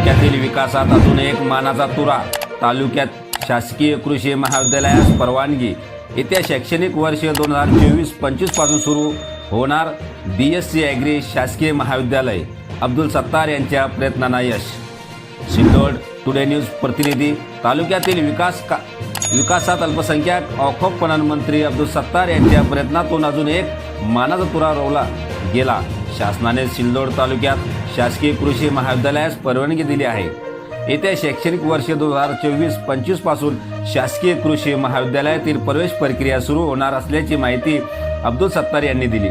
तालुक्यातील विकासात अजून एक मानाचा तुरा. तालुक्यात शासकीय कृषी महाविद्यालयास परवानगी. येत्या शैक्षणिक वर्ष दोन हजार चोवीस पंचवीसपासून सुरू होणार बी एस सी ॲग्री शासकीय महाविद्यालय. अब्दुल सत्तार यांच्या प्रयत्नांना यश. सिल्लोड टुडे न्यूज प्रतिनिधी तालुक्यातील विकास का विकासात अल्पसंख्याक औखोप पणन मंत्री अब्दुल सत्तार यांच्या प्रयत्नातून अजून एक मानाचा तुरा रोवला गेला. शासनाने सिल्लोड तालुक्यात शासकीय कृषी महाविद्यालयास परवानगी दिली आहे. येत्या शैक्षणिक वर्ष दोन हजार चोवीस पंचवीसपासून शासकीय कृषी महाविद्यालयातील प्रवेश प्रक्रिया सुरू होणार असल्याची माहिती अब्दुल सत्तार यांनी दिली.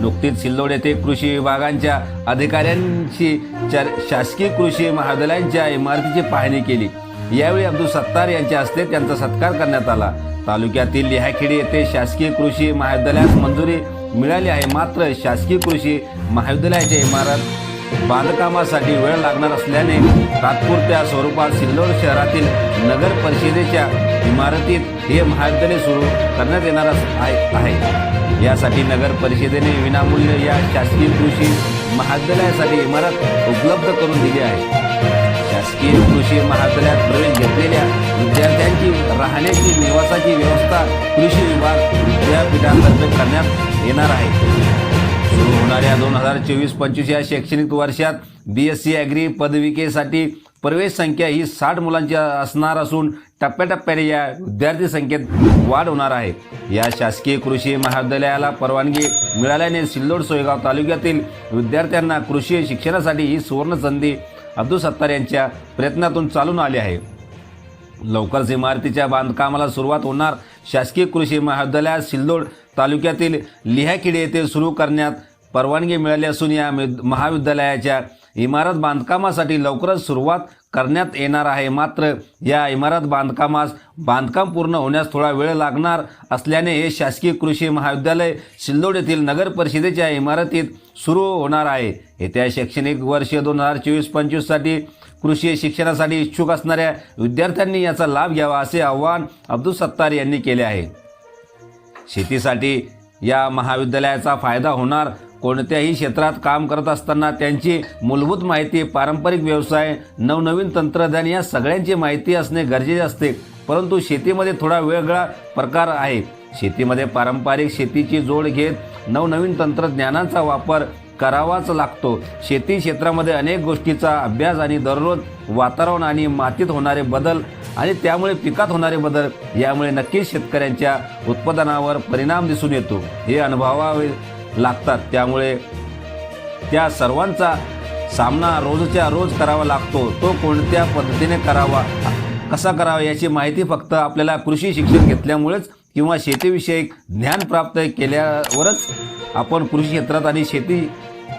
नुकतीच सिल्लोड येथे कृषी विभागांच्या अधिकाऱ्यांशी चर शासकीय कृषी महाविद्यालयांच्या इमारतीची पाहणी केली. यावेळी अब्दुल सत्तार यांच्या हस्ते त्यांचा सत्कार करण्यात आला. तालुक्यातील लिहाखेडी येथे शासकीय कृषी महाविद्यालयास मंजुरी मिळाली आहे मात्र शासकीय कृषी महाविद्यालयाच्या इमारत बांधकामासाठी वेळ लागणार असल्याने तात्पुरत्या स्वरूपात सिल्लोड शहरातील नगर परिषदेच्या इमारतीत हे महाविद्यालय सुरू करण्यात येणार आहे आहे. यासाठी नगर परिषदेने विनामूल्य या शासकीय कृषी महाविद्यालयासाठी इमारत उपलब्ध करून दिली आहे शासकीय कृषी महाविद्यालयात प्रवेश घेतलेल्या विद्यार्थ्यांची राहण्याची निवासाची व्यवस्था कृषी विभाग विद्यापीठातर्फे करण्यात येणार आहे. सुरू होणाऱ्या दोन हजार चोवीस पंचवीस या शैक्षणिक वर्षात बी एस सी ॲग्री पदविकेसाठी प्रवेश संख्या ही साठ मुलांची असणार असून टप्प्याटप्प्याने या विद्यार्थी संख्येत वाढ होणार आहे. या शासकीय कृषी महाविद्यालयाला परवानगी मिळाल्याने सिल्लोड सोयगाव तालुक्यातील विद्यार्थ्यांना कृषी शिक्षणासाठी ही सुवर्ण संधी अब्दुल सत्तार यांच्या प्रयत्नातून चालून आले आहे. लवकरच इमारतीच्या बांधकामाला सुरुवात होणार. शासकीय कृषी महाविद्यालयात सिल्लोड तालुक्यातील लिहाकिडे येथे सुरू करण्यात परवानगी मिळाली असून या महाविद्यालयाच्या इमारत बांधकामासाठी लवकरच सुरुवात करण्यात येणार आहे. मात्र या इमारत बांधकामास बांधकाम पूर्ण होण्यास थोडा वेळ लागणार असल्याने हे शासकीय कृषी महाविद्यालय सिल्लोड येथील नगर परिषदेच्या इमारतीत सुरू होणार आहे. येत्या शैक्षणिक वर्ष दोन हजार चोवीस पंचवीससाठी कृषी शिक्षणासाठी इच्छुक असणाऱ्या विद्यार्थ्यांनी याचा लाभ घ्यावा असे आवाहन अब्दुल सत्तार यांनी केले आहे. शेतीसाठी या महाविद्यालयाचा फायदा होणार. कोणत्याही क्षेत्रात काम करत असताना त्यांची मूलभूत माहिती पारंपरिक व्यवसाय नवनवीन तंत्रज्ञान या सगळ्यांची माहिती असणे गरजेचे असते. परंतु शेतीमध्ये थोडा वेगळा प्रकार आहे. शेतीमध्ये पारंपरिक शेतीची जोड घेत नवनवीन तंत्रज्ञानाचा वापर करावाच लागतो. शेती क्षेत्रामध्ये अनेक गोष्टीचा अभ्यास आणि दररोज वातावरण आणि मातीत होणारे बदल आणि त्यामुळे पिकात होणारे बदल यामुळे नक्कीच शेतकऱ्यांच्या उत्पादनावर परिणाम दिसून येतो. हे अनुभवावे लागतात. त्यामुळे त्या सर्वांचा सामना रोजच्या रोज करावा लागतो. तो कोणत्या पद्धतीने करावा कसा करावा याची माहिती फक्त आपल्याला कृषी शिक्षण घेतल्यामुळेच किंवा शेतीविषयक ज्ञान प्राप्त केल्यावरच आपण कृषी क्षेत्रात आणि शेती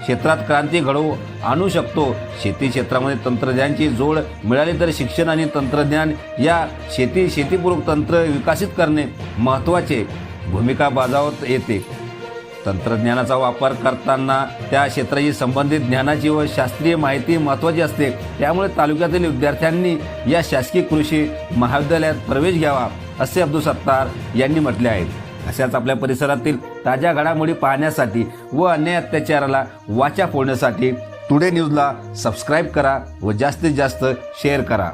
क्षेत्रात क्रांती घडवू आणू शकतो. शेती क्षेत्रामध्ये तंत्रज्ञानाची जोड मिळाली तर शिक्षण आणि तंत्रज्ञान या शेती शेतीपूरक तंत्र विकसित करणे महत्त्वाचे भूमिका बजावत येते. तंत्रज्ञानाचा वापर करताना त्या क्षेत्राशी संबंधित ज्ञानाची व शास्त्रीय माहिती महत्त्वाची असते. त्यामुळे तालुक्यातील विद्यार्थ्यांनी या शासकीय कृषी महाविद्यालयात प्रवेश घ्यावा. असे अब्दुल सत्तार यांनी म्हटले आहे. अशाच आपल्या परिसरातील ताज्या घडामोडी पाहण्यासाठी व अन्याय अत्याचाराला वाचा फोडण्यासाठी टुडे न्यूजला सबस्क्राईब करा व जास्तीत जास्त शेअर करा.